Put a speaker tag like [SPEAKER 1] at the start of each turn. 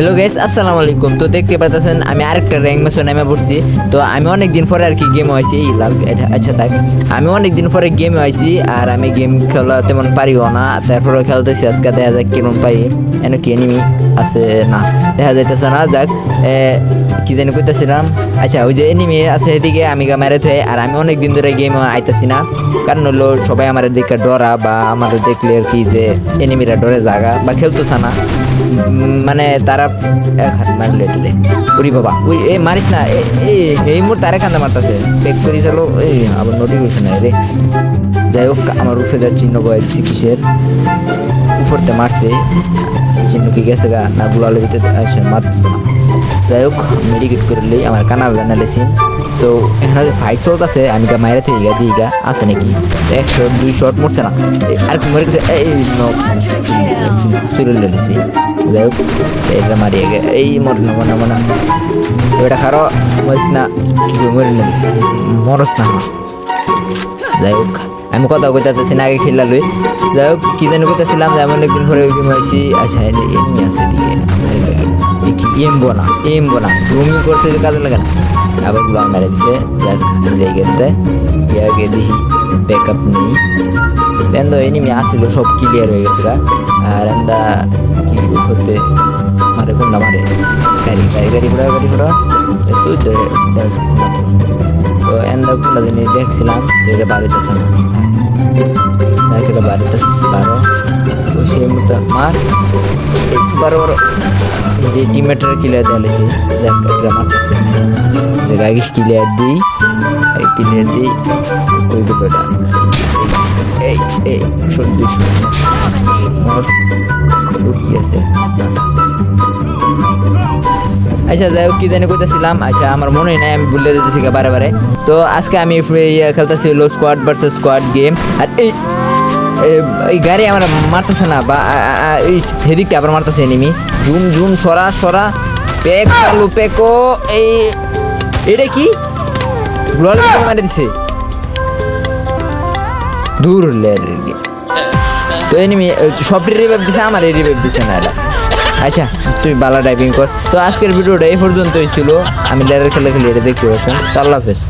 [SPEAKER 1] Hello guys আসসালামু আলাইকুম তো দেখতে পাচ্ছেন আমি আরেকটা র্যাঙ্ক ম্যাচে নেমে পড়ছি। তো আমি অনেক দিন পরে আর কি গেম হয়েছি আচ্ছা থাক। আমি অনেক দিন পরে গেম হয়েছি আর আমি গেম খেলা তেমন পারিও না। তারপরে খেলতেছি আজকে, দেখা যাক কেমন পাই। এনে কি এনিমি আছে না। দেখা যাইতেছে না, যাক। কি জানি কইতেছিলাম। আচ্ছা ওই যে এনিমি আছে এদিকে, আমি মেরে থয়ে আর আমি অনেক দিন ধরে গেম আইতেছি না। কারণ হলো, সবাই আমার দেখে ডরা বা আমার দেখলে আর কি যে এনিমিরা ডরে জাগা বা খেলতেছে না। মানে তারা মারলে রে উরি বাবা, উই, এ, মারিস না এই মোর আরেক কান্দা মারতাছে। পেক করি চালো এই আবার নোটিফিকেশন রে যাই হোক, আমার দেওয়ার চিহ্ন বয়ে দিছি কিসের? উপরতে মারছে। চিহ্ন কি গেছে গা, না গুলালে ভিতরে মারতো না যাই হোক মেডিকেট করে লই আমার কানা বানা লেসিন তো এখানে যে ফাইট চলতেছে আমি গা মায়ের থেকে গা দিয়ে গা, আছে নাকি? এক শট দুই শট মরছে না। আর কি মরে গেছে, এই চুরে লেছি যাই হোক এটা মারিয়ে গে এই মর না মনে মনে ওইটা খারো, মরিস না, কি মরে মরস না। যাই হোক। আমি কথা কইতাছি না আগে খেলা লই যাই হোক কি জানি কইতাছিলাম যে আমি অনেকদিন পরে গেম হয়েছি আচ্ছা এনিমি আছে এদিকে কি এমবো না এমবো না রুমি করতে কাজে লাগে না আবারগুলো মেরে দিছে যাক জায়গাতে ইয়াকে দেখি ব্যাক আপ নেই এন্দ এনিমি আসছিল সব ক্লিয়ার হয়ে গেছে আর এন্দা কি হতে মারে কোনটা মারে গাড়ি গাড়ি গাড়ি ঘোড়া গাড়ি ঘোড়া তো ড্যান্স কিছু মাত্র তো এন্দা কোনটা জিনিস দেখছিলাম, যে এটা বাড়িতেছে না। এটা বাড়িতে বারো তো সেই মতো মার। এই বারো বারো এই টিমেটার ক্লিয়ার দেওয়া লেছি দেখ, এটা মারতেছে আগে ক্লিয়ার দিই ক্লিয়ার দিই, ওই দুটোটা এই এই একশো দুইশো মোর, লুট কি আছে? আচ্ছা যাই হোক, কি জানি কইতেছিলাম। আচ্ছা আমার মনে নাই, আমি ভুলে যেতেছি গা বারে বারে। তো আজকে আমি খেলতেছি low squad versus squad game আর এই এই গাড়ি আমার মারতেছে না, বা এই সেদিকটা আবার মারতেছে এনিমি জুম জুম সরা সরা। পেক, চালু, পেকো, এই, এটা কি? গ্লোয়াল মারি দিছে। দূর লের তো এনিমি সবটি রিভাইভ দিছে আমার এই রিভাইভ দিছে না। এটা আচ্ছা তুই বালা ড্রাইভিং কর। তো আজকের ভিডিওটা এই পর্যন্তই ছিল। আমি লেয়ারের খেলে খেলে এটা দেখতে পাচ্ছেন। তো আল্লাহ হাফেজ।